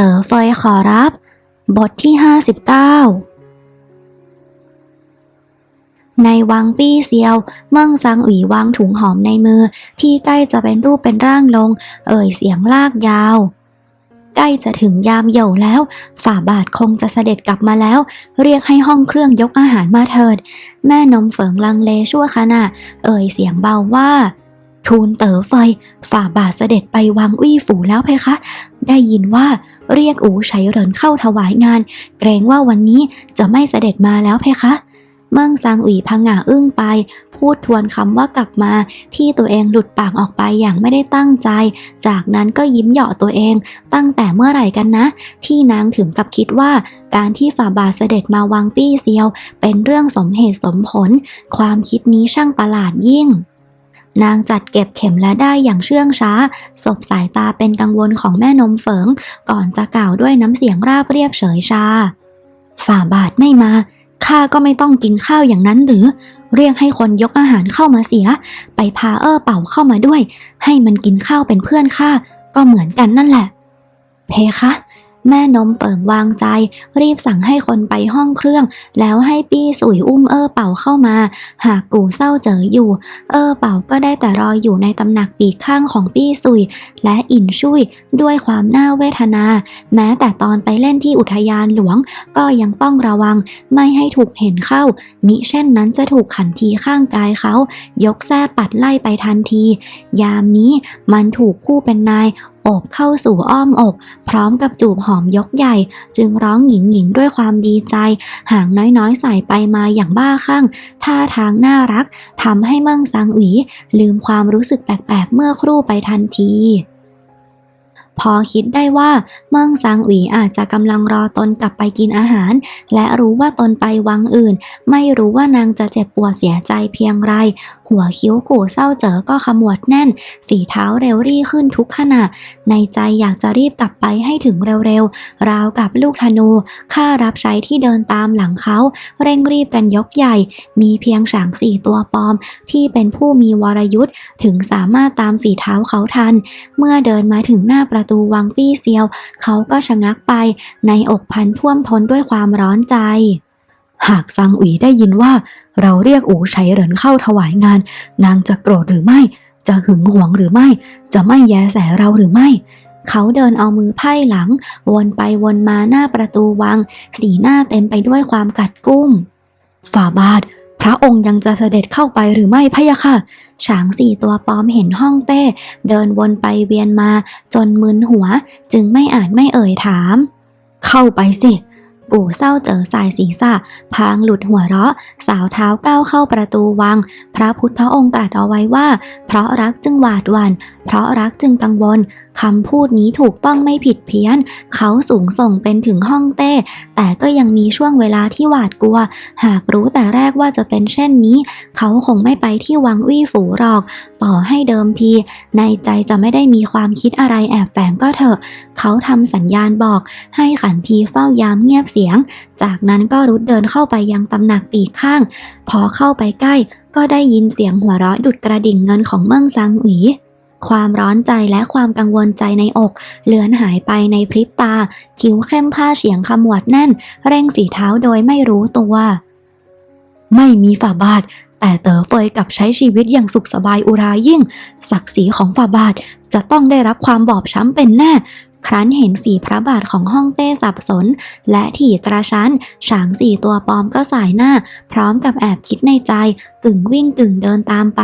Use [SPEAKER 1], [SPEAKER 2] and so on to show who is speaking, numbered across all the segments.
[SPEAKER 1] ต๋อเฟยขอรับ บทที่ 59 ในวังปี้เซียว เมิ่งซังอุ๋ยวางถุงหอมในมือ ที่ใกล้จะเป็นรูปเป็นร่างลง เอ่ยเสียงลากยาว ใกล้จะถึงยามเหย่แล้ว ฝ่าบาทคงจะเสด็จกลับมาแล้ว เรียกให้ห้องเครื่องยกอาหารมาเถิด แม่นมเฝิงลังเลชั่วขณะ เอ่ยเสียงเบาว่าทูลเต๋อเฟยฝ่าบาทเสด็จไปวังอุ้ฝูแล้วเพคะ ได้ยินว่าเรียกอูไฉเหรินเข้าถวายงาน เกรงว่าวันนี้จะไม่เสด็จมาแล้วเพคะ เมิ่งซางอุ๋ยพังหงาอึ้งไป พูดทวนคำว่ากลับมาที่ตัวเองหลุดปากออกไปอย่างไม่ได้ตั้งใจ จากนั้นก็ยิ้มเหยาะตัวเอง ตั้งแต่เมื่อไหร่กันนะ ที่นางถึงกับคิดว่า การที่ฝ่าบาทเสด็จมาวังปี้เซียว เป็นเรื่องสมเหตุสมผล ความคิดนี้ช่างประหลาดยิ่ง นางจัดเก็บเข็มและได้อย่างเชื่องช้า สบสายตาเป็นกังวลของแม่นมเฝิง ก่อนจะกล่าวด้วยน้ำเสียงราบเรียบเฉยชา ฝ่าบาทไม่มาข้าก็ไม่ต้องกินข้าวอย่างนั้นหรือ เรียกให้คนยกอาหารเข้ามาเสีย ไปพาเออเป่าเข้ามาด้วย ให้มันกินข้าวเป็นเพื่อนข้าก็เหมือนกันนั่นแหละ เพคะ แม่นมเปิงวางใจ รีบสั่งให้คนไปห้องเครื่อง แล้วให้ปี้สุยอุ้มเออเป่าเข้ามา หากกูเศร้าเจออยู่ เออเป่าก็ได้แต่รออยู่ในตำหนักปีกข้างของปี้สุย และอินชุยด้วยความน่าเวทนา แม้แต่ตอนไปเล่นที่อุทยานหลวง ก็ยังต้องระวัง ไม่ให้ถูกเห็นเข้า มิเช่นนั้นจะถูกขันทีข้างกายเขา ยกแส้ปัดไล่ไปทันที ยามนี้มันถูกคู่เป็นนายโอบเข้าสู่อ้อมอก พร้อมกับจูบหอมยกใหญ่ จึงร้องหญิงหญิงด้วยความดีใจ หางน้อยๆ ใส่ไปมาอย่างบ้าคลั่ง ท่าทางน่ารักทำให้เมิ่งซางหวี ลืมความรู้สึกแปลกๆ เมื่อครู่ไปทันทีพอคิดได้ว่าเมิ่งซางหวีอาจจะกำลังรอตนกลับไปกินอาหาร และรู้ว่าตนไปวังอื่น ไม่รู้ว่านางจะเจ็บปวดเสียใจเพียงไร หัวคิ้วกู่เศร้าเจ๋อก็ขมวดแน่นฝีเท้าเร็วรี่ขึ้นทุกขณะ ในใจอยากจะรีบกลับไปให้ถึงเร็วๆ ราวกับลูกธนู ข้ารับใช้ที่เดินตามหลังเขา เร่งรีบกันยกใหญ่ มีเพียงฉางสี่ตัวปลอม ที่เป็นผู้มีวรยุทธ์ถึงสามารถตามฝีเท้าเขาทัน เมื่อเดินมาถึงหน้าประตูวังปี้เซียว เขาก็ชะงักไป ในอกพันท่วมท้นด้วยความร้อนใจ หากซังอุ๋ยได้ยินว่า เราเรียกอูไฉเหรินเข้าถวายงาน นางจะโกรธหรือไม่ จะหึงหวงหรือไม่ จะไม่แยแสเราหรือไม่ เขาเดินเอามือไพ่หลัง วนไปวนมาหน้าประตูวัง สีหน้าเต็มไปด้วยความกัดกุ้ม ฝ่าบาท พระองค์ยังจะเสด็จเข้าไปหรือไม่พะยะค่ะฉางสี่ตัวปลอมเห็นห้องเต้ เดินวนไปเวียนมาจนมึนหัว จึงไม่อาจไม่เอ่ยถาม เข้าไปสิ กู่เศร้าเจอสายศีรษะ พางหลุดหัวเราะ สาวเท้าก้าวเข้าประตูวัง พระพุทธองค์ตรัสเอาไว้ว่า เพราะรักจึงหวาดหวัน่นเพราะรักจึงกังวล คำพูดนี้ถูกต้องไม่ผิดเพี้ยน เขาสูงส่งเป็นถึงห้องเต้ แต่ก็ยังมีช่วงเวลาที่หวาดกลัว หากรู้แต่แรกว่าจะเป็นเช่นนี้ เขาคงไม่ไปที่วังวี่ฝูหรอก ต่อให้เดิมที ในใจจะไม่ได้มีความคิดอะไรแอบแฝงก็เถอะ เขาทำสัญญาณบอกให้ขันทีเฝ้ายามเงียบเสียง จากนั้นก็รุดเดินเข้าไปยังตำหนักปีกข้าง พอเข้าไปใกล้ ก็ได้ยินเสียงหัวเราะดุดกระดิ่งเงินของเมิ่งซังหวี ความร้อนใจและความกังวลใจในอก เลือนหายไปในพริบตา คิ้วเข้มผ้าเฉียงขมวดแน่น เร่งฝีเท้าโดยไม่รู้ตัว ไม่มีฝ่าบาท แต่เต๋อเฟยกับใช้ชีวิตอย่างสุขสบายอุรายิ่ง ศักดิ์ศรีของฝ่าบาทจะต้องได้รับความบอบช้ำเป็นแน่ครั้นเห็นฝีพระบาทของห้องเต้สับสน และถี่กระชั้น ฉางสี่ตัวปลอมก็สายหน้า พร้อมกับแอบคิดในใจกึ่งวิ่งกึ่งเดินตามไป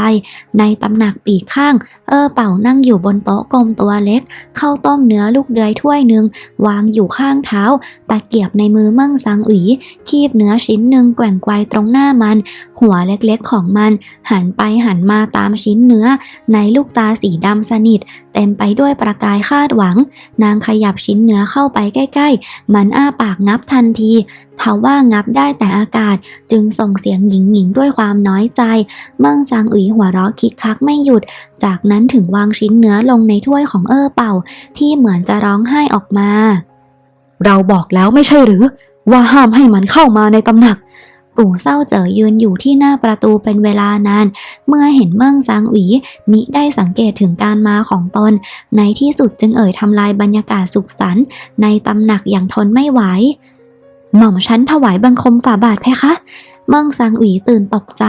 [SPEAKER 1] ในตำหนักปีกข้าง เออเป่านั่งอยู่บนโต๊ะกลมตัวเล็กข้าวต้มเนื้อลูกเดือยถ้วยหนึ่งวางอยู่ข้างเท้า ตะเกียบในมือมั่งสังอุ๋ยคีบเนื้อชิ้นหนึ่งแกว่งไกวตรงหน้ามัน หัวเล็กๆของมัน หันไปหันมาตามชิ้นเนื้อ ในลูกตาสีดำสนิท เต็มไปด้วยประกายคาดหวัง นางขยับชิ้นเนื้อเข้าไปใกล้ ๆ มันอ้าปากงับทันที ทว่างับได้แต่อากาศจึงส่งเสียงหญิงหญิงด้วยความน้อยใจ เมิ่งซางอุ๋ยหัวเราะคิกคักไม่หยุด จากนั้นถึงวางชิ้นเนื้อลงในถ้วยของเออเป่า ที่เหมือนจะร้องไห้ออกมา เราบอกแล้วไม่ใช่หรือ ว่าห้ามให้มันเข้ามาในตำหนักกู่เศร้าเจ๋อยืนอยู่ที่หน้าประตูเป็นเวลานาน เมื่อเห็นเมิ่งซางหวีมิได้สังเกตถึงการมาของตน ในที่สุดจึงเอ่ยทำลายบรรยากาศสุขสันต์ในตำหนักอย่างทนไม่ไหว หม่อมฉันถวายบังคมฝ่าบาทเพคะเมิ่งซางหวีตื่นตกใจ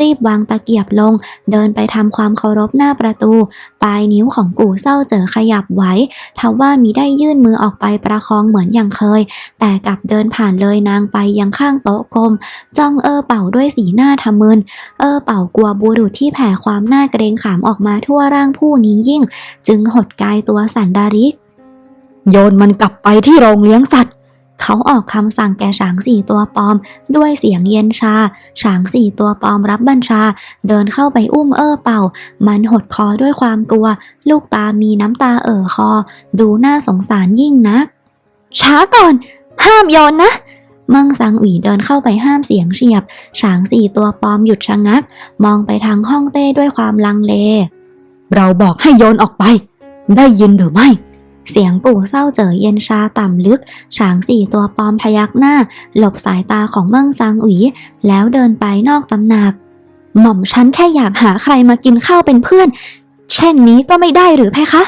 [SPEAKER 1] รีบวางตะเกียบลง เดินไปทำความเคารพหน้าประตู ปลายนิ้วของกู่เศร้าเจอขยับไหวทว่ามิได้ยื่นมือออกไปประคองเหมือนอย่างเคย แต่กลับเดินผ่านเลยนางไปยังข้างโต๊ะกลม จ้องเออเป่าด้วยสีหน้าทะมึน เออเป่ากลัวบุรุษที่แผ่ความหน่าเกรงขามออกมาทั่วร่างผู้นี้ยิ่ง จึงหดกายตัวสันดาริก
[SPEAKER 2] โยนมันกลับไปที่โรงเลี้ยงสัตว์
[SPEAKER 1] เขาออกคำสั่งแก่ช้างสี่ตัวปลอม ด้วยเสียงเย็นชาช้างสี่ตัวปลอมรับบัญชา เดินเข้าไปอุ้มเอ้อเป่า มันหดคอด้วยความกลัว ลูกตามีน้ำตาเอ่อคอ ดูน่าสงสารยิ่งนัก ช้าก่อน ห้ามโยนนะมั่งสังหวีเดินเข้าไปห้ามเสียงเฉียบช้างสี่ตัวปลอมหยุดชะงัก มองไปทางห้องเต้ด้วยความลังเล
[SPEAKER 2] เราบอกให้โยนออกไป ได้ยินหรือไม่
[SPEAKER 1] เสียงกู่เศร้าเจอเย็นชาต่ำลึกช้างสี่ตัวปลอมพยักหน้า หลบสายตาของเมิ่งซางอุ๋ย แล้วเดินไปนอกตำหนัก หม่อมฉันแค่อยากหาใครมากินข้าวเป็นเพื่อน เช่นนี้ก็ไม่ได้หรือเพคะ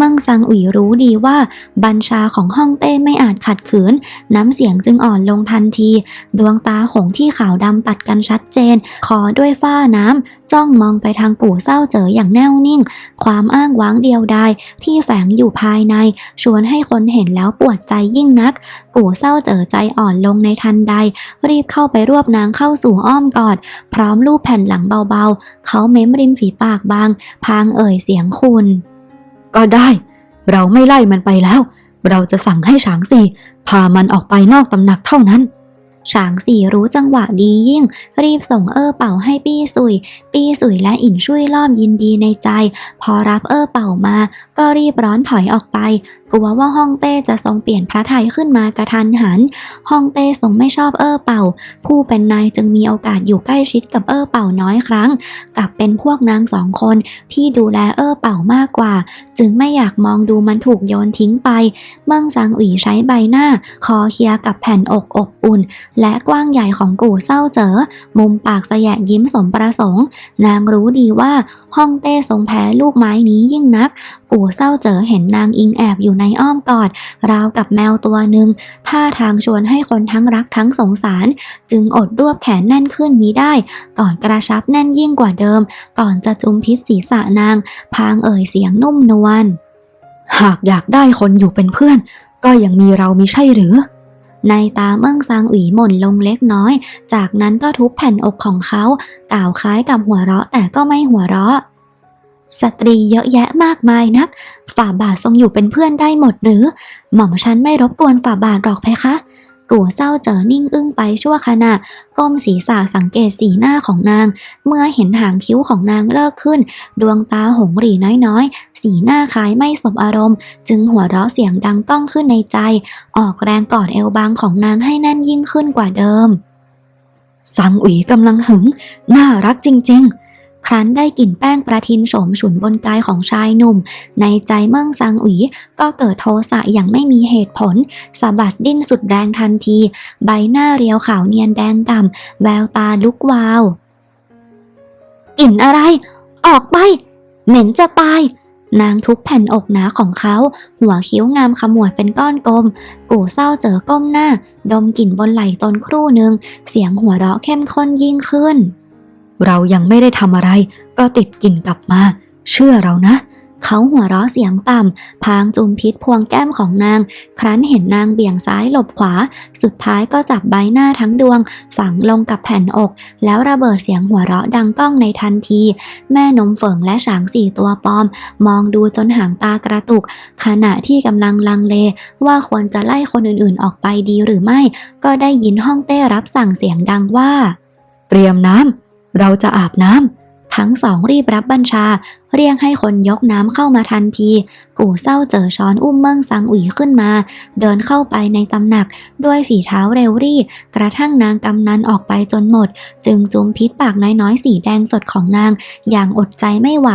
[SPEAKER 1] มิ่งซางอุ๋ยรู้ดีว่าบัญชาของห้องเต้ไม่อาจขัดขืน น้ำเสียงจึงอ่อนลงทันที ดวงตาหงที่ขาวดำตัดกันชัดเจนขอด้วยฝ้าน้ำ จ้องมองไปทางกู่เศร้าเจ๋ออย่างแน่วนิ่ง ความอ้างว้างเดียวดายที่แฝงอยู่ภายใน ชวนให้คนเห็นแล้วปวดใจยิ่งนัก กู่เศร้าเจ๋อใจอ่อนลงในทันใด รีบเข้าไปรวบนางเข้าสู่อ้อมกอด พร้อมลูบแผ่นหลังเบาๆ เขาเม้มริมฝีปากบาง พางเอ่ยเสียงคุณ
[SPEAKER 2] ก็ได้ เราไม่ไล่มันไปแล้ว เราจะสั่งให้ฉางสี่พามันออกไปนอกตำหนักเท่านั้น
[SPEAKER 1] ฉางสี่รู้จังหวะดียิ่ง รีบส่งเอ้อเป่าให้ปี้สุย ปี้สุยและอินช่วยล่อมยินดีในใจ พอรับเอ้อเป่ามา ก็รีบร้อนถอยออกไปกลัวว่าฮ่องเต้จะทรงเปลี่ยนพระไทยขึ้นมากระทันหัน ฮ่องเต้ทรงไม่ชอบเอ้อเป่า ผู้เป็นนายจึงมีโอกาสอยู่ใกล้ชิดกับเอ้อเป่าน้อยครั้ง กลับเป็นพวกนางสองคนที่ดูแลเอ้อเป่ามากกว่า จึงไม่อยากมองดูมันถูกโยนทิ้งไป เมิ่งซางอุ๋ยใช้ใบหน้า คอเคียกับแผ่นอกอบอุ่น และกว้างใหญ่ของกู่เศร้าเจอมุมปากแสยะยิ้มสมประสงค์ นางรู้ดีว่าฮ่องเต้ทรงแพ้ลูกไม้นี้ยิ่งนักกู่เศร้าเจอเห็นนางอิงแอบอยู่ในอ้อมกอด ราวกับแมวตัวหนึ่งท่าทางชวนให้คนทั้งรักทั้งสงสาร จึงอดรวบแขนแน่นขึ้นมิได้ ก่อนกระชับแน่นยิ่งกว่าเดิม ก่อนจะจุมพิษศีรษะนาง พางเอ่ยเสียงนุ่มนวล
[SPEAKER 2] หากอยากได้คนอยู่เป็นเพื่อน ก็ยังมีเรามิใช่หรือ
[SPEAKER 1] ในตาเมิ่งซางอุ๋ยหม่นลงเล็กน้อย จากนั้นก็ทุบแผ่นอกของเขา กล่าวคล้ายกับหัวเราะแต่ก็ไม่หัวเราะ สตรีเยอะแยะมากมายนัก ฝ่าบาททรงอยู่เป็นเพื่อนได้หมดหรือ หม่อมฉันไม่รบกวนฝ่าบาทหรอกเพคะกู่เศร้าเจอนิ่งอึ้งไปชั่วขณะก้มศีรษะสังเกตสีหน้าของนาง เมื่อเห็นหางคิ้วของนางเลิกขึ้น ดวงตาหงหรีน้อยๆ สีหน้าคล้ายไม่สบอารมณ์ จึงหัวเราะเสียงดังก้องขึ้นในใจ ออกแรงกอดเอวบางของนางให้แน่นยิ่งขึ้นกว่าเดิม
[SPEAKER 2] สังอุ๋ยกำลังหึง น่ารักจริง
[SPEAKER 1] ครั้นได้กลิ่นแป้งประทินโฉมฉุนบนกายของชายหนุ่ม ในใจเมิ่งซางอุ๋ยก็เกิดโทสะอย่างไม่มีเหตุผลสะบัดดิ้นสุดแรงทันที ใบหน้าเรียวขาวเนียนแดงก่ำแววตาลุกวาวกลิ่นอะไร ออกไป เหม็นจะตายนางทุบแผ่นอกหนาของเขา หัวคิ้วงามขมวดเป็นก้อนกลม กู่เศร้าเจอก้มหน้า ดมกลิ่นบนไหล่ตนครู่หนึ่ง เสียงหัวเราะเข้มข้นยิ่งขึ้น
[SPEAKER 2] เรายังไม่ได้ทำอะไร ก็ติดกลิ่นกลับมา เชื่อเรานะ
[SPEAKER 1] เขาหัวเราะเสียงต่ำ พางจุมพิษพวงแก้มของนาง ครั้นเห็นนางเบี่ยงซ้ายหลบขวา สุดท้ายก็จับใบหน้าทั้งดวง ฝังลงกับแผ่นอก แล้วระเบิดเสียงหัวเราะดังก้องในทันที แม่นมเฝิงและฉางสี่ตัวปลอม มองดูจนหางตากระตุก ขณะที่กำลังลังเล ว่าควรจะไล่คนอื่นๆ ออกไปดีหรือไม่ ก็ได้ยินห้องเต้รับสั่งเสียงดังว่า
[SPEAKER 2] เตรียมน้ำ เราจะอาบน้ำ
[SPEAKER 1] ทั้งสองรีบรับบัญชา เรียกให้คนยกน้ำเข้ามาทันที กู่เศร้าเจอช้อนอุ้มเมิ่งซังอุ๋ยขึ้นมา เดินเข้าไปในตำหนักด้วยฝีเท้าเร็วรี่ กระทั่งนางกำนันออกไปจนหมด จึงจุมพิษปากน้อยๆ สีแดงสดของนาง อย่างอดใจไม่ไหว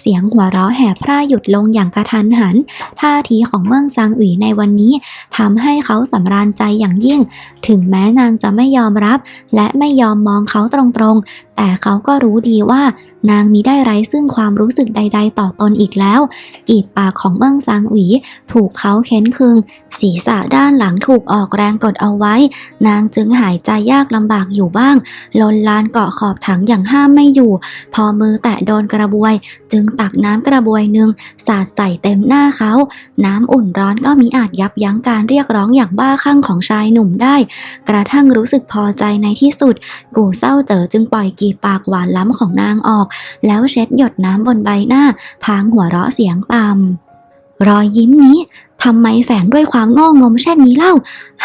[SPEAKER 1] เสียงหัวเราะแหบพร่าหยุดลงอย่างกระทันหัน ท่าทีของเมืองซางอุ๋ยในวันนี้ทำให้เขาสำราญใจอย่างยิ่ง ถึงแม้นางจะไม่ยอมรับ และไม่ยอมมองเขาตรงๆ แต่เขาก็รู้ดีว่า นางมีได้ไร้ซึ่งความรู้สึกใด ๆ ต่อตนอีกแล้ว กีบปากของเมืองซางอุ๋ถูกเขาเค้นคึง ศีรษะด้านหลังถูกออกแรงกดเอาไว้ นางจึงหายใจยากลำบากอยู่บ้าง ลนลานเกาะขอบถังอย่างห้ามไม่อยู่ พอมือแตะโดนกระบวย จึงตักน้ำกระบวยหนึ่งสาดใส่เต็มหน้าเขา น้ำอุ่นร้อนก็มิอาจยับยั้งการเรียกร้องอย่างบ้าคลั่งของชายหนุ่มได้ กระทั่งรู้สึกพอใจในที่สุด กูเศร้าเจอจึงปล่อยกีบปากหวานล้ำของนางออก แล้วเช็ดหยดน้ำบนใบหน้าพางหัวเราะเสียงต่ำรอยยิ้มนี้ ทำไมแฝงด้วยความโง่งมเช่นนี้เล่า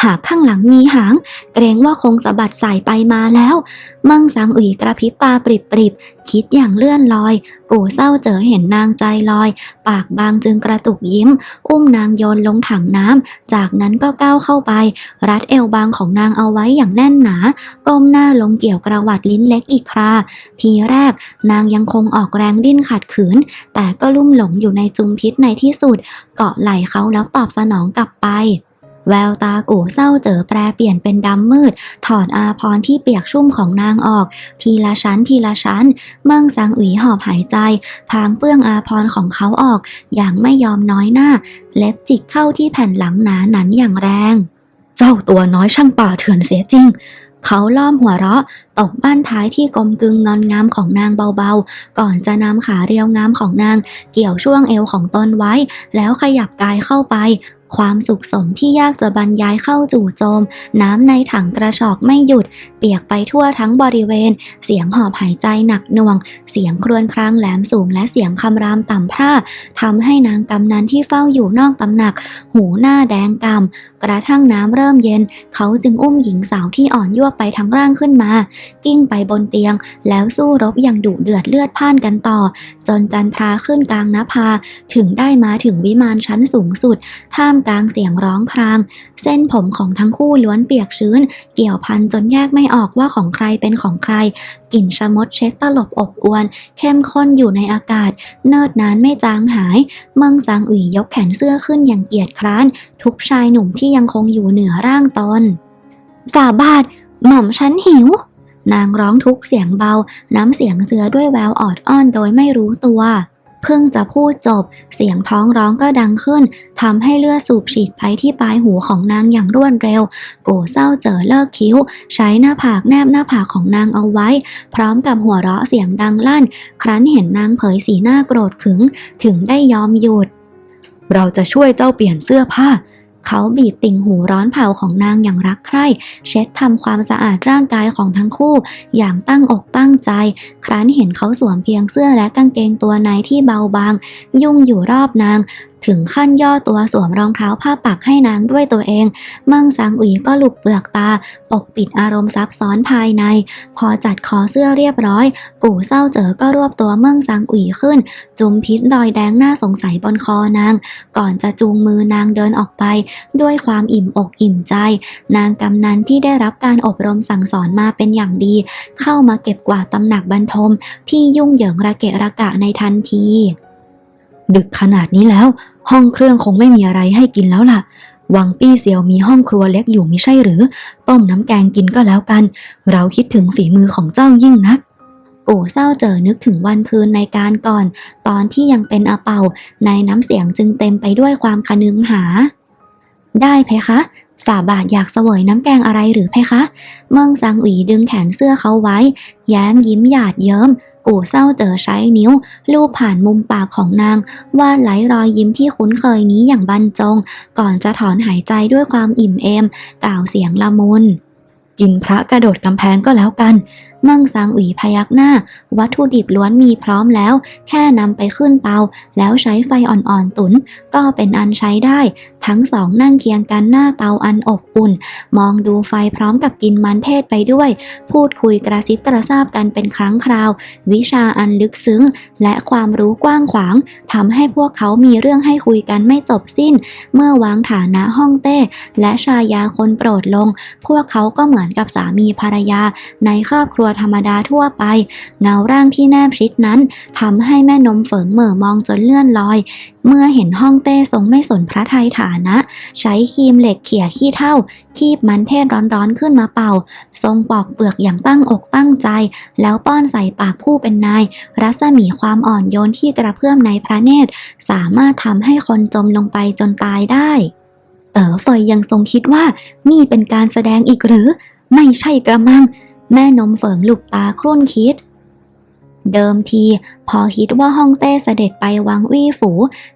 [SPEAKER 1] หากข้างหลังมีหาง เกรงว่าคงสะบัดสายไปมาแล้ว มั่งสังอุ๋ยกระพริบตาปริบปริบๆคิดอย่างเลื่อนลอย กูเศร้าเจอเห็นนางใจลอย ปากบางจึงกระตุกยิ้ม อุ้มนางโยนลงถังน้ำ จากนั้นก็ก้าวเข้าไป รัดเอวบางของนางเอาไว้อย่างแน่นหนา ก้มหน้าลงเกี่ยวกระหวัดลิ้นเล็กอีกครา ทีแรกนางยังคงออกแรงดิ้นขัดขืน แต่ก็ลุ่มหลงอยู่ในจุมพิษในที่สุด เกาะไหล่เขาแล้วตอบสนองกลับไป แววตากูเศร้าเจอแปรเปลี่ยนเป็นดำมืด ถอดอาพรที่เปียกชุ่มของนางออก ทีละชั้นทีละชั้น เมืองซางอุ๋ยหอบหายใจ พางเปื้องอาพรของเขาออก อย่างไม่ยอมน้อยหน้า เล็บจิกเข้าที่แผ่นหลังหนาหนันอย่างแรง
[SPEAKER 2] เจ้าตัวน้อยช่างป่าเถื่อนเสียจริง
[SPEAKER 1] เขาล่อมหัวเราะ ตบบ้านท้ายที่กลมกึงงอนงามของนางเบาๆ ก่อนจะนำขาเรียวงามของนาง เกี่ยวช่วงเอวของตนไว้ แล้วขยับกายเข้าไป ความสุขสมที่ยากจะบรรยายเข้าจู่โจม น้ำในถังกระชอกไม่หยุด เปียกไปทั่วทั้งบริเวณ เสียงหอบหายใจหนักหน่วง เสียงครวญครางแหลมสูงและเสียงคำรามต่ำพร่าทำให้นางกำนันที่เฝ้าอยู่นอกตำหนัก หูหน้าแดงกำกระทั่งน้ำเริ่มเย็น เขาจึงอุ้มหญิงสาวที่อ่อนยั่วไปทั้งร่างขึ้นมากิ้งไปบนเตียง แล้วสู้รบอย่างดุเดือดเลือดพ่านกันต่อ จนจันทราขึ้นกลางนภา ถึงได้มาถึงวิมานชั้นสูงสุด ท่ามกลางเสียงร้องคราง เส้นผมของทั้งคู่ล้วนเปียกชื้น เกี่ยวพันจนแยกไม่ออกว่าของใครเป็นของใคร กลิ่นชะมดเช็ดตลบอบอวน เข้มข้นอยู่ในอากาศ เนิดนานไม่จางหาย เมืองซางอุ๋ยยกแขนเสื้อขึ้นอย่างเกียจคร้าน ทุกชายหนุ่มที่ยังคงอยู่เหนือร่างตนฝ่าบาทหม่อมฉันหิว นางร้องทุกเสียงเบา น้ำเสียงเสือด้วยแววออดอ้อนโดยไม่รู้ตัวเพิ่งจะพูดจบ เสียงท้องร้องก็ดังขึ้นทำให้เลือดสูบฉีดไปที่ปลายหูของนางอย่างรวดเร็ว โกเศร้าเจอเลิกคิ้ว ใช้หน้าผากแนบหน้าผากของนางเอาไว้ พร้อมกับหัวเราะเสียงดังลั่น ครั้นเห็นนางเผยสีหน้าโกรธขึง ถึงได้ยอมหยุด
[SPEAKER 2] เราจะช่วยเจ้าเปลี่ยนเสื้อผ้า
[SPEAKER 1] เขาบีบติ่งหูร้อนเผาของนางอย่างรักใคร่ เช็ดทำความสะอาดร่างกายของทั้งคู่ อย่างตั้งอกตั้งใจ ครั้นเห็นเขาสวมเพียงเสื้อและกางเกงตัวในที่เบาบาง ยุ่งอยู่รอบนางถึงขั้นย่อตัวสวมรองเท้าผ้าปักให้นางด้วยตัวเอง เมืองซางอุ๋ยก็หลุกเปลือกตา ปกปิดอารมณ์ซับซ้อนภายใน พอจัดคอเสื้อเรียบร้อย กู่เศร้าเจอก็รวบตัวเมืองซางอุ๋ยขึ้น จุมพิษรอยแดงหน้าสงสัยบนคอนาง ก่อนจะจูงมือนางเดินออกไป ด้วยความอิ่มอกอิ่มใจ นางกำนันที่ได้รับการอบรมสั่งสอนมาเป็นอย่างดี เข้ามาเก็บกวาดตำหนักบรรทม ที่ยุ่งเหยิงระเกะระกะในทันที
[SPEAKER 2] ดึกขนาดนี้แล้ว ห้องเครื่องคงไม่มีอะไรให้กินแล้วล่ะ วังปี้เซียวมีห้องครัวเล็กอยู่มิใช่หรือ ต้มน้ำแกงกินก็แล้วกัน เราคิดถึงฝีมือของเจ้ายิ่งนัก
[SPEAKER 1] กูเศร้าเจอนึกถึงวันคืนในการก่อน ตอนที่ยังเป็นอาเป่า ในน้ำเสียงจึงเต็มไปด้วยความคะนึงหา ได้เพคะ ฝ่าบาทอยากเสวยน้ำแกงอะไรหรือเพคะ เมืองซังอุ๋ยดึงแขนเสื้อเขาไว้ แย้มยิ้มหยาดเยิ้ม กูเศร้าเจอใช้นิ้ว ลูบผ่านมุมปากของนาง วาดไหลรอยยิ้มที่คุ้นเคยนี้อย่างบรรจง ก่อนจะถอนหายใจด้วยความอิ่มเอม กล่าวเสียงละมุน
[SPEAKER 2] กินพระกระโดดกำแพงก็แล้วกัน
[SPEAKER 1] มั่งซางอุ๋ยพยักหน้า วัตถุดิบล้วนมีพร้อมแล้ว แค่นำไปขึ้นเตา แล้วใช้ไฟอ่อนๆตุน ก็เป็นอันใช้ได้ ทั้งสองนั่งเคียงกันหน้าเตาอันอบอุ่น มองดูไฟพร้อมกับกินมันเทศไปด้วย พูดคุยกระซิบกระซาบกันเป็นครั้งคราว วิชาอันลึกซึ้ง และความรู้กว้างขวางทำให้พวกเขามีเรื่องให้คุยกันไม่จบสิ้น เมื่อวางฐานะห้องเต้ และชายาคนโปรดลง พวกเขาก็เหมือนกับสามีภรรยาในครอบครัวธรรมดาทั่วไป เงาร่างที่แนบชิดนั้นทำให้แม่นมเฝิงเหม่อมองจนเลื่อนลอย เมื่อเห็นห้องเต้ทรงไม่สนพระไทยฐานะ ใช้ครีมเหล็กเขี่ยขี้เท่า คีบมันเทศร้อนๆขึ้นมาเป่า ทรงปอกเปลือกอย่างตั้งอกตั้งใจ แล้วป้อนใส่ปากผู้เป็นนาย รัศมีความอ่อนโยนที่กระเพื่อมในพระเนตร สามารถทำให้คนจมลงไปจนตายได้เต๋อเฟยยังทรงคิดว่านี่เป็นการแสดงอีกหรือ ไม่ใช่กระมัง แม่นมเฝิงหลุกตาครุ่นคิด เดิมที พอคิดว่าฮ่องเต้เสด็จไปวังวี่ฝู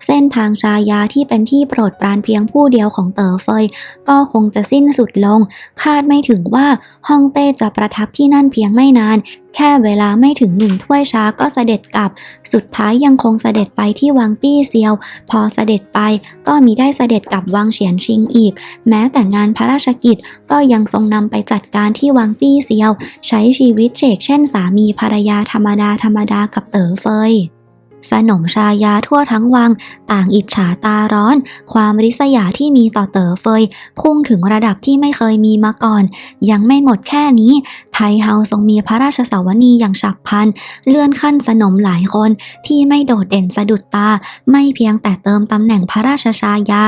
[SPEAKER 1] เส้นทางชายาที่เป็นที่โปรดปรานเพียงผู้เดียวของเต๋อเฟย ก็คงจะสิ้นสุดลง คาดไม่ถึงว่าฮ่องเต้จะประทับที่นั่นเพียงไม่นานแค่เวลาไม่ถึงหนึ่งถ้วยชาก็เสด็จกลับ สุดท้ายยังคงเสด็จไปที่วังปี้เซียว พอเสด็จไปก็มีได้เสด็จกลับวังเฉียนชิงอีก แม้แต่งานพระราชกิจก็ยังทรงนำไปจัดการที่วังปี้เซียว ใช้ชีวิตเฉกเช่นสามีภรรยาธรรมดาธรรมดากับเต๋อเฟย สนมชายาทั่วทั้งวัง ต่างอิจฉาตาร้อน ความริษยาที่มีต่อเต๋อเฟย พุ่งถึงระดับที่ไม่เคยมีมาก่อน ยังไม่หมดแค่นี้ ไทเฮาทรงมีพระราชสาวนีอย่างฉับพลัน เลื่อนขั้นสนมหลายคนที่ไม่โดดเด่นสะดุดตา ไม่เพียงแต่เติมตำแหน่งพระราชชายา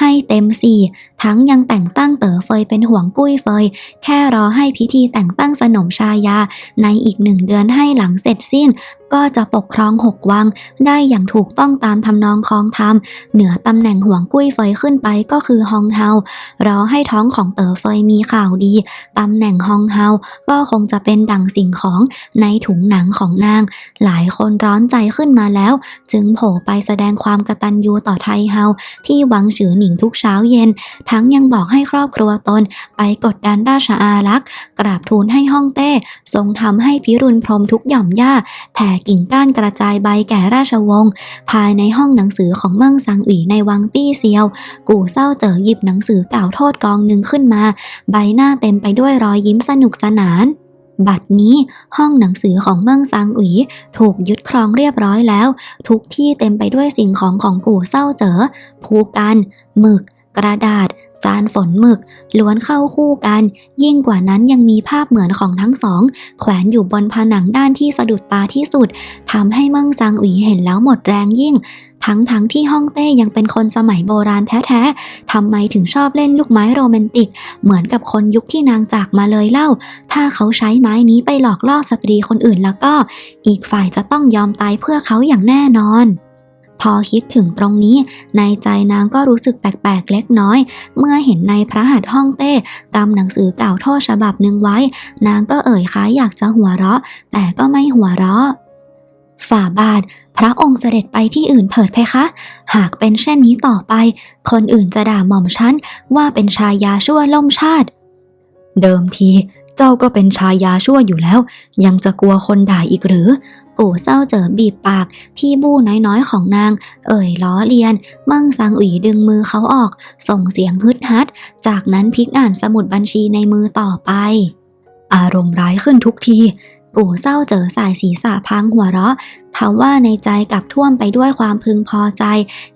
[SPEAKER 1] ให้เต็มสี่ทั้งยังแต่งตั้งเต๋อเฟยเป็นห่วงกุ้ยเฟย แค่รอให้พิธีแต่งตั้งสนมชายา ในอีกหนึ่งเดือนให้หลังเสร็จสิ้นก็จะปกครองหกวัง ได้อย่างถูกต้องตามทำนองคองธรรม เหนือตำแหน่งห่วงกุ้ยเฟยขึ้นไปก็คือฮองเฮารอให้ท้องของเต๋อเฟยมีข่าวดีตำแหน่งฮองเฮาก็คงจะเป็นดั่งสิ่งของในถุงหนังของนาง หลายคนร้อนใจขึ้นมาแล้ว จึงโผล่ไปแสดงความกตัญญูต่อไทเฮาที่วังฉือหนิงทุกเช้าเย็น ทั้งยังบอกให้ครอบครัวตน ไปกดดันราชอารักษ์กราบทูลให้ฮ่องเต้ ทรงทำให้พิรุณพรมทุกหย่อมหญ้าแผ่กิ่งก้านกระจายใบแก่ราชวงศ์ภายในห้องหนังสือของเมืองซังอีในวังปี้เซียว กู่เศร้าเจอหยิบหนังสือกล่าวโทษกองหนึ่งขึ้นมา ใบหน้าเต็มไปด้วยรอยยิ้มสนุกสนาน บัดนี้ห้องหนังสือของเมืองซางอุ๋ยถูกยึดครองเรียบร้อยแล้ว ทุกที่เต็มไปด้วยสิ่งของของกู่เศร้าเจอภูกัน หมึก กระดาษ จานฝนหมึก ล้วนเข้าคู่กัน ยิ่งกว่านั้นยังมีภาพเหมือนของทั้งสอง แขวนอยู่บนผนังด้านที่สะดุดตาที่สุดทำให้มืองซางอุ๋ยเห็นแล้วหมดแรงยิ่ง ทั้งทั้งที่ฮ่องเต้ยังเป็นคนสมัยโบราณแท้ๆทำไมถึงชอบเล่นลูกไม้โรแมนติก เหมือนกับคนยุคที่นางจากมาเลยเล่า ถ้าเขาใช้ไม้นี้ไปหลอกล่อสตรีคนอื่นแล้วก็ อีกฝ่ายจะต้องยอมตายเพื่อเขาอย่างแน่นอน พอคิดถึงตรงนี้ ในใจนางก็รู้สึกแปลกๆเล็กน้อย เมื่อเห็นในพระหัตถ์ห้องเต้กำหนังสือเก่าโทษฉบับหนึ่งไว้ นางก็เอ่ยค้ายอยากจะหัวเราะ แต่ก็ไม่หัวเราะฝ่าบาท พระองค์เสด็จไปที่อื่นเถิดเพคะ หากเป็นเช่นนี้ต่อไป คนอื่นจะด่าหม่อมฉันว่าเป็นชายาชั่วล่มชาติ
[SPEAKER 2] เดิมที เจ้าก็เป็นชายาชั่วอยู่แล้ว ยังจะกลัวคนด่าอีกหรือ
[SPEAKER 1] ปู่เศร้าเจอบีบปากที่บู้น้อยๆของนาง เอ่ยล้อเลียน มั่งซังอุ๋ยดึงมือเขาออก ส่งเสียงฮึดฮัด จากนั้นพลิกอ่านสมุดบัญชีในมือต่อไป
[SPEAKER 2] อารมณ์ร้ายขึ้นทุกที
[SPEAKER 1] กู่เศร้าเจอสายศีรษะพังหัวเราะ ทว่าในใจกลับท่วมไปด้วยความพึงพอใจ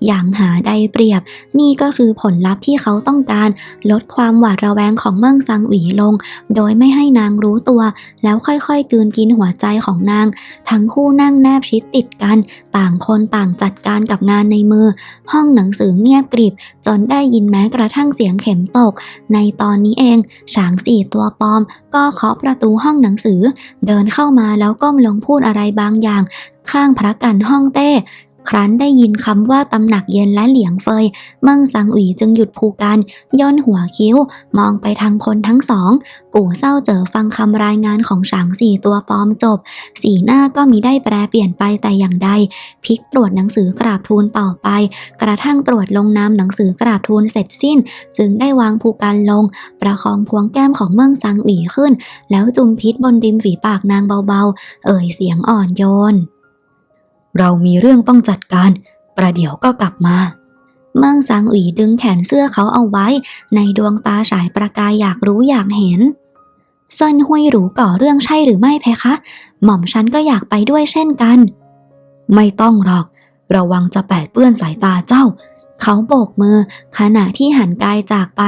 [SPEAKER 1] อย่างหาใดเปรียบ นี่ก็คือผลลัพธ์ที่เขาต้องการ ลดความหวาดระแวงของเมืองซังหวีลง โดยไม่ให้นางรู้ตัว แล้วค่อยๆกืนกินหัวใจของนาง ทั้งคู่นั่งแนบชิดติดกัน ต่างคนต่างจัดการกับงานในมือ ห้องหนังสือเงียบกริบ จนได้ยินแม้กระทั่งเสียงเข็มตก ในตอนนี้เองฉางสี่ตัวปลอม ก็เคาะประตูห้องหนังสือ เดินเข้ามาแล้วก้มลงพูดอะไรบางอย่างข้างพระกันห้องเต้ ครั้นได้ยินคำว่าตำหนักเย็นและเหลียงเฟยเมิงซังอุ๋ยจึงหยุดพูกันย่นหัวคิ้ว มองไปทางคนทั้งสอง กู่เศร้าเจอฟังคำรายงานของฉางสี่ตัวปลอมจบ สีหน้าก็มีได้แปรเปลี่ยนไปแต่อย่างใดพลิกตรวจหนังสือกราบทูลต่อไป กระทั่งตรวจลงนามหนังสือกราบทูลเสร็จสิ้น จึงได้วางภูกันลง ประคองพวงแก้มของเมืองซังอุ๋ยขึ้น แล้วจุมพิษบนริมฝีปากนางเบาๆ เอ่ยเสียงอ่อนโยน
[SPEAKER 2] เรามีเรื่องต้องจัดการ ประเดี๋ยวก็กลับมา
[SPEAKER 1] เมืองสังอุีดึงแขนเสื้อเขาเอาไว้ ในดวงตาฉายประกายอยากรู้อยากเห็นเซินหุยหรูก่อเรื่องใช่หรือไม่เพคะ หม่อมฉันก็อยากไปด้วยเช่นกัน
[SPEAKER 2] ไม่ต้องหรอก ระวังจะแปดเปื้อนสายตาเจ้า
[SPEAKER 1] เขาโบกมือ ขณะที่หันกายจากไป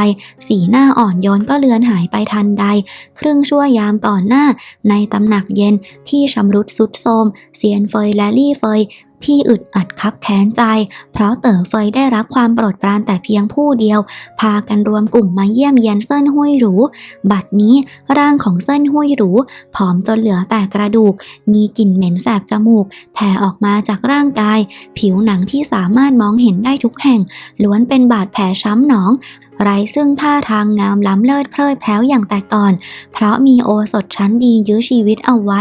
[SPEAKER 1] สีหน้าอ่อนโยนก็เลือนหายไปทันใด ครึ่งชั่วยามก่อนหน้า ในตำหนักเย็นที่ชำรุดสุดโทมเซียนเฟยและลี่เฟย ที่อึดอัดคับแค้นใจ เพราะเต๋อเฟยได้รับความโปรดปรานแต่เพียงผู้เดียว พากันรวมกลุ่มมาเยี่ยมเยียนเซินหุยหรู บัดนี้ร่างของเซินหุยหรูผอมจนเหลือแต่กระดูก มีกลิ่นเหม็นแสบจมูก แผ่ออกมาจากร่างกาย ผิวหนังที่สามารถมองเห็นได้ทุกแห่ง ล้วนเป็นบาดแผลช้ำหนอง ไร้ซึ่งท่าทางงามล้ำเลิศเพลิดเพล้วอย่างแต่ก่อน เพราะมีโอสถชั้นดียื้อชีวิตเอาไว้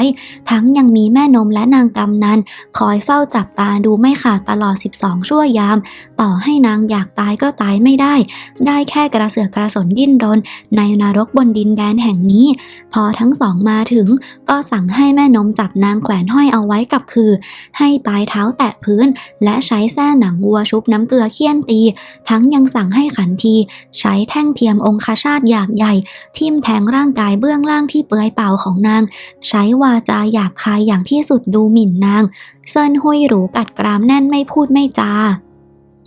[SPEAKER 1] ทั้งยังมีแม่นมและนางกำนันคอยเฝ้าจับตาดูไม่ขาดตลอด 12 ชั่วยาม ต่อให้นางอยากตายก็ตายไม่ได้ ได้แค่กระเสือกกระสนดิ้นรน ในนรกบนดินแดนแห่งนี้ พอทั้งสองมาถึง ก็สั่งให้แม่นมจับนางแขวนห้อยเอาไว้กับคือ ให้ปลายเท้าแตะพื้น และใช้แส้หนังวัวชุบน้ำเกลือเคี่ยนตี ทั้งยังสั่งให้ขันทีใช้แท่งเทียมองคชาตหยาบใหญ่ ทิ่มแทงร่างกายเบื้องล่างที่เปื่อยเปล่าของนาง ใช้วาจาหยาบคายอย่างที่สุดดูหมิ่นนาง เซินหุยหรูกัดกรามแน่นไม่พูดไม่จา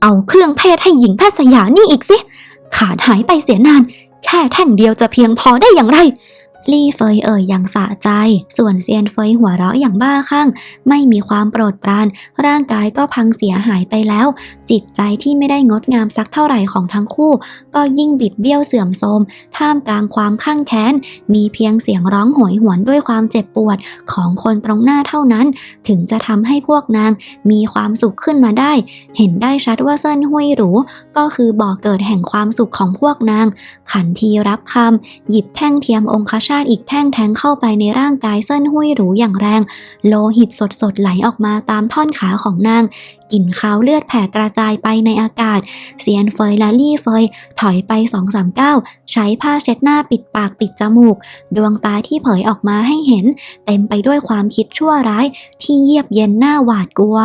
[SPEAKER 1] เอาเครื่องเพศให้หญิงแพทย์สยานี่อีกสิ ขาดหายไปเสียนาน แค่แท่งเดียวจะเพียงพอได้อย่างไร ลี่เฟยเอ่ยอย่างสะใจ ส่วนเซียนเฟยหัวเราะอย่างบ้าคลั่ง ไม่มีความโปรดปราน ร่างกายก็พังเสียหายไปแล้ว จิตใจที่ไม่ได้งดงามสักเท่าไหร่ของทั้งคู่ ก็ยิ่งบิดเบี้ยวเสื่อมโทรม ท่ามกลางความข้างแค้น มีเพียงเสียงร้องโหยหวนด้วยความเจ็บปวดของคนตรงหน้าเท่านั้น ถึงจะทำให้พวกนางมีความสุขขึ้นมาได้ เห็นได้ชัดว่าเซินหุยหรู ก็คือบ่อเกิดแห่งความสุขของพวกนาง ขันทีรับคำหยิบแท่งเทียมองคชาตอีกแท่งแทงเข้าไปในร่างกายเส้นหุยหรูอย่างแรง โลหิตสดๆไหลออกมาตามท่อนขาของนางกลิ่นคาวเลือดแผ่กระจายไปในอากาศ เซียนเฟยและลี่เฟย ถอยไปสองสามก้าวใช้ผ้าเช็ดหน้าปิดปากปิดจมูก ดวงตาที่เผยออกมาให้เห็น เต็มไปด้วยความคิดชั่วร้าย ที่เยียบเย็นหน้าหวาดกลัว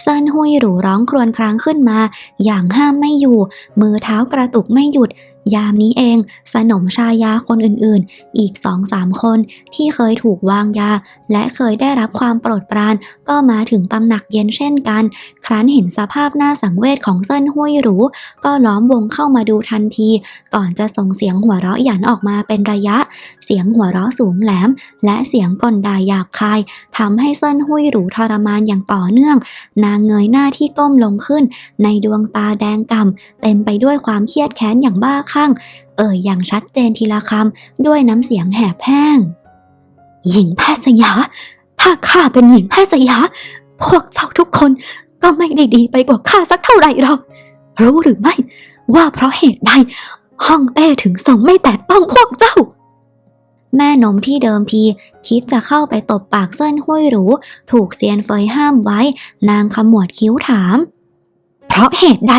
[SPEAKER 1] เซินหุยหรูร้องครวญครางขึ้นมา อย่างห้ามไม่อยู่ มือเท้ากระตุกไม่หยุด ยามนี้เอง สนมชายาคนอื่นๆ อีกสองสามคนที่เคยถูกวางยา และเคยได้รับความโปรดปราน ก็มาถึงตำหนักเย็นเช่นกัน ครั้นเห็นสภาพหน้าสังเวชของเซินหุยหรู ก็ล้อมวงเข้ามาดูทันที ก่อนจะส่งเสียงหัวเราะหยันออกมาเป็นระยะ เสียงหัวเราะสูงแหลม และเสียงก่นด่าหยาบคายทำให้เซินหุยหรูทรมานอย่างต่อเนื่อง นางเงยหน้าที่ก้มลงขึ้น ในดวงตาแดงก่ำเต็มไปด้วยความเครียดแค้นอย่างบ้าคลั่งเอ่ยอย่างชัดเจนทีละคำด้วยน้ำเสียงแหบแห้ง หญิงแพทย์สยา ถ้าข้าเป็นหญิงแพทย์สยา พวกเจ้าทุกคนก็ไม่ได้ดีไปกว่าข้าสักเท่าไหร่หรอก รู้หรือไม่ ว่าเพราะเหตุใดห้องเต้ถึงส่งไม่แตะต้องพวกเจ้า แม่นมที่เดิมทีคิดจะเข้าไปตบปากเส้นห้วยหรู ถูกเซียนเฟยห้ามไว้ นางขมวดคิ้วถาม เพราะเหตุใด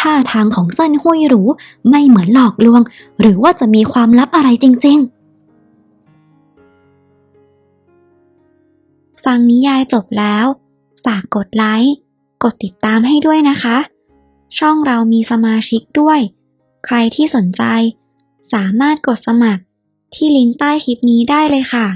[SPEAKER 1] ท่าทางของเส้นห้วยหรูไม่เหมือนหลอกลวง หรือว่าจะมีความลับอะไรจริง ๆ ฟังนิยายจบแล้วฝากกดไลค์กดติดตามให้ด้วยนะคะ ช่องเรามีสมาชิกด้วย ใครที่สนใจ สามารถกดสมัครที่ลิงก์ใต้คลิปนี้ได้เลยค่ะ